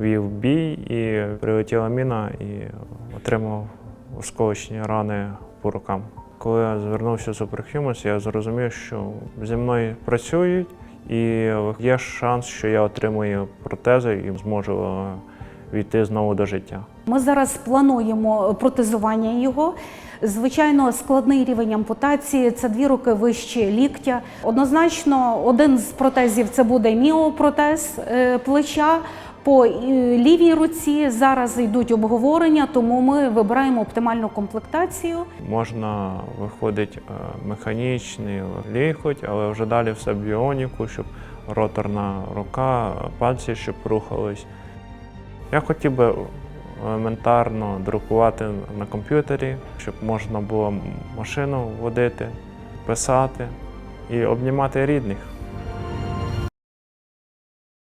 вів бій і прилетіла міна і отримав осколочні рани по рукам. Коли я звернувся в Superhumans, я зрозумів, що зі мною працюють, і є шанс, що я отримую протези і зможу війти знову до життя. Ми зараз плануємо протезування його. Звичайно, складний рівень ампутації це дві руки вище ліктя. Однозначно, один з протезів це буде міопротез е, плеча. По е, лівій руці зараз йдуть обговорення, тому ми вибираємо оптимальну комплектацію. Можна виходить е, механічний лікоть, але вже далі все біоніку, щоб роторна рука, пальці щоб рухались. Я хотів би елементарно друкувати на комп'ютері, щоб можна було машину водити, писати і обнімати рідних.